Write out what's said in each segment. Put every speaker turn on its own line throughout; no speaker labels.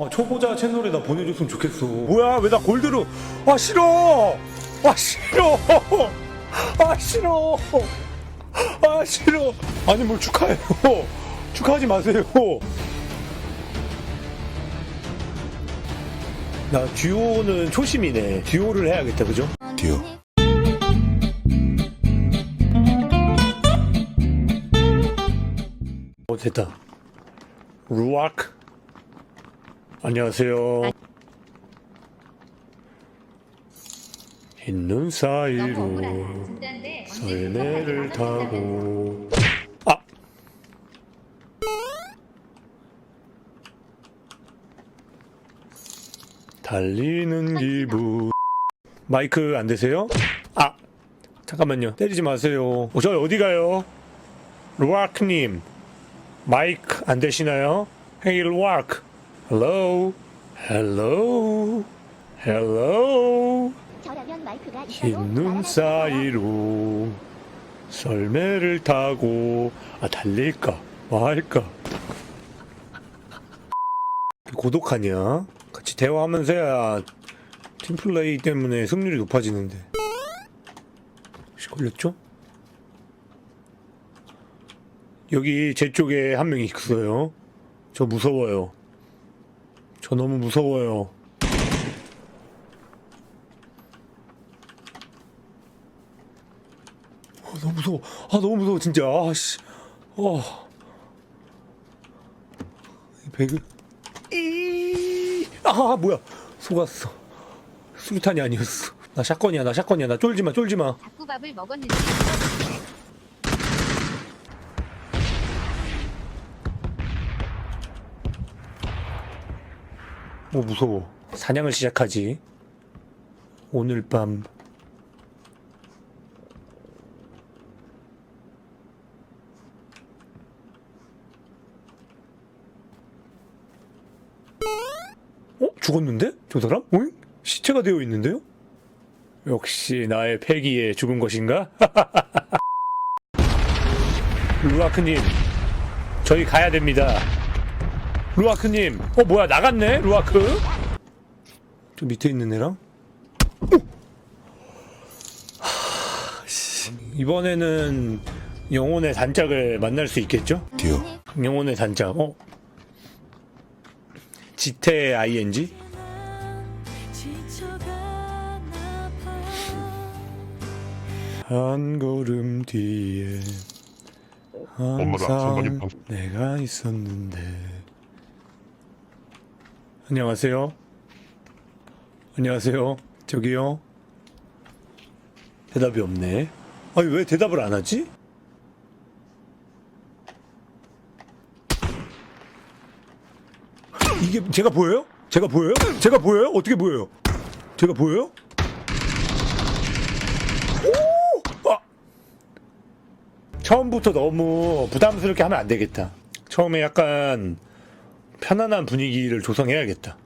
아, 초보자 채널에 나 보내줬으면 좋겠어. 뭐야, 왜 나 골드로. 아, 싫어! 아, 싫어! 아, 싫어! 아, 싫어! 아니, 뭘 축하해요. 축하하지 마세요. 나 듀오는 초심이네. 듀오를 해야겠다, 그죠?
듀오.
어, 됐다. 루악. 안녕하세요. 있는 사이로 설매를 타고. 아! 달리는 기분. 마이크 안 되세요? 아! 잠깐만요. 때리지 마세요. 어, 저 어디 가요? 루아크님. 마이크 안 되시나요? Hey, 루아크. Hello? Hello? Hello?
저라면 마이크가 있어도
흰눈 사이로 설매를 타고 아 달릴까 말까 고독하냐? 같이 대화하면서 해야 팀플레이 때문에 승률이 높아지는데 혹시 걸렸죠? 여기 제 쪽에 한 명 있어요 저 무서워요 저 너무 무서워요 아, 너무 무서워. 아, 너무 무서워, 진짜. 아, 씨. 어. 이 배그. 이. 아, 뭐야. 속았어. 수류탄이 아니었어. 나 샷건이야, 나 샷건이야. 나 쫄지 마, 쫄지 마.
닭구밥을 먹었는지
어, 무서워. 사냥을 시작하지. 오늘 밤. 어? 죽었는데? 저 사람? 어? 시체가 되어 있는데요? 역시 나의 패기에 죽은 것인가? 루아크님, 저희 가야 됩니다. 루아크님, 어 뭐야 나갔네 루아크? 저 밑에 있는 애랑? 하, 씨. 이번에는 영혼의 단짝을 만날 수 있겠죠?
듀오.
영혼의 단짝, 어? 지태 ing? 한 걸음 뒤에 항상
방-
내가 있었는데 안녕하세요 안녕하세요 저기요 대답이 없네 아니 왜 대답을 안 하지? 이게 제가 보여요? 제가 보여요? 제가 보여요? 어떻게 보여요? 제가 보여요? 오! 아! 처음부터 너무 부담스럽게 하면 안 되겠다. 처음에 약간 편안한 분위기를 조성해야겠다.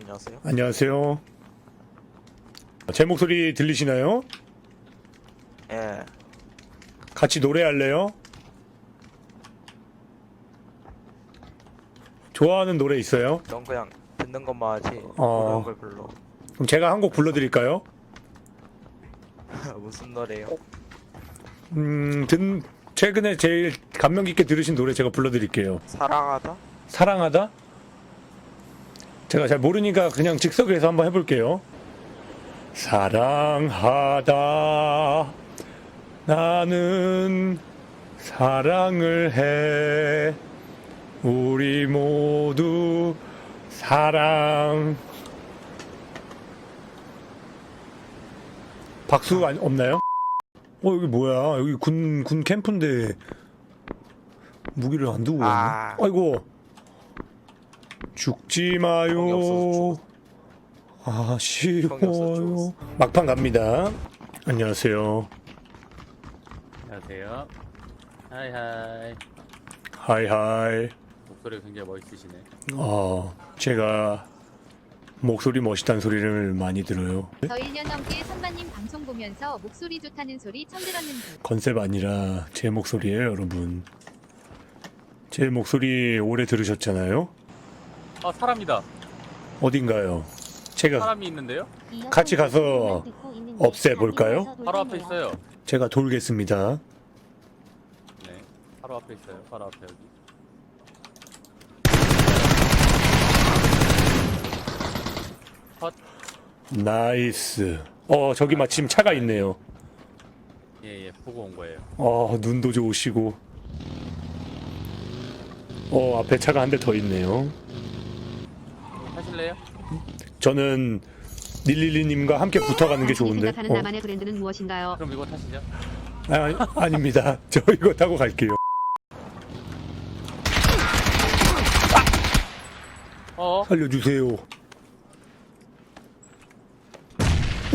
안녕하세요.
안녕하세요. 제 목소리 들리시나요?
예.
같이 노래할래요? 좋아하는 노래 있어요?
넌 그냥 듣는 것만 하지.
어.
걸 불러.
그럼 제가 한 곡 불러드릴까요?
무슨 노래요?
음, 든, 최근에 제일 감명 깊게 들으신 노래 제가 불러드릴게요.
사랑하다?
사랑하다? 제가 잘 모르니까 그냥 즉석에서 한번 해볼게요. 사랑하다. 나는 사랑을 해. 우리 모두 사랑. 박수 아니, 없나요? 어, 여기 뭐야? 여기 군, 군 캠프인데 무기를 안 두고 왔네.
아.
아이고. 죽지 마요.
없어서
아,
총이 없어서
쉬워요.
죽었어.
막판 갑니다. 안녕하세요.
안녕하세요. 하이 하이.
하이하이.
목소리가 굉장히 멋있으시네.
어, 제가 목소리 멋있다는 소리를 많이 들어요.
저 1년 넘게 선반님 방송 보면서 목소리 좋다는 소리 처음 들었는데
컨셉 아니라 제 목소리예요, 여러분. 제 목소리 오래 들으셨잖아요.
아 사람이다.
어딘가요? 제가
사람이 있는데요?
같이 가서 없애볼까요?
바로 앞에 있어요.
제가 돌겠습니다.
네. 바로 앞에 있어요. 바로 앞에 여기. 컷.
나이스. 어 저기 마침 차가 있네요.
예, 예. 보고 온 거예요.
어 눈도 좋으시고. 어 앞에 차가 한 대 더 있네요.
하실래요?
저는 닐릴리님과 함께 붙어가는 게 좋은데.
생각하는
어.
나만의 브랜드는 무엇인가요?
그럼 이거 타시죠.
아, 아닙니다. 저 이거 타고 갈게요.
어?
살려주세요.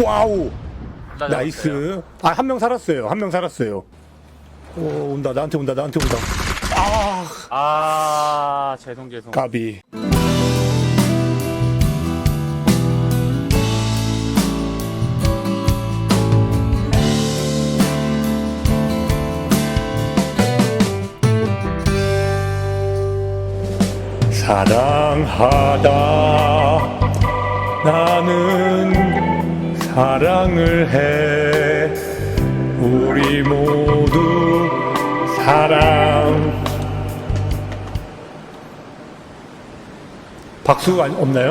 와우.
나.
나이스. 아, 한 명 살았어요. 한 명 살았어요. 오, 온다. 나한테 온다. 나한테 온다. 아,
아, 죄송 죄송.
까비. 사랑하다 나는 사랑을 해 우리 모두 사랑 박수 아니- 없나요?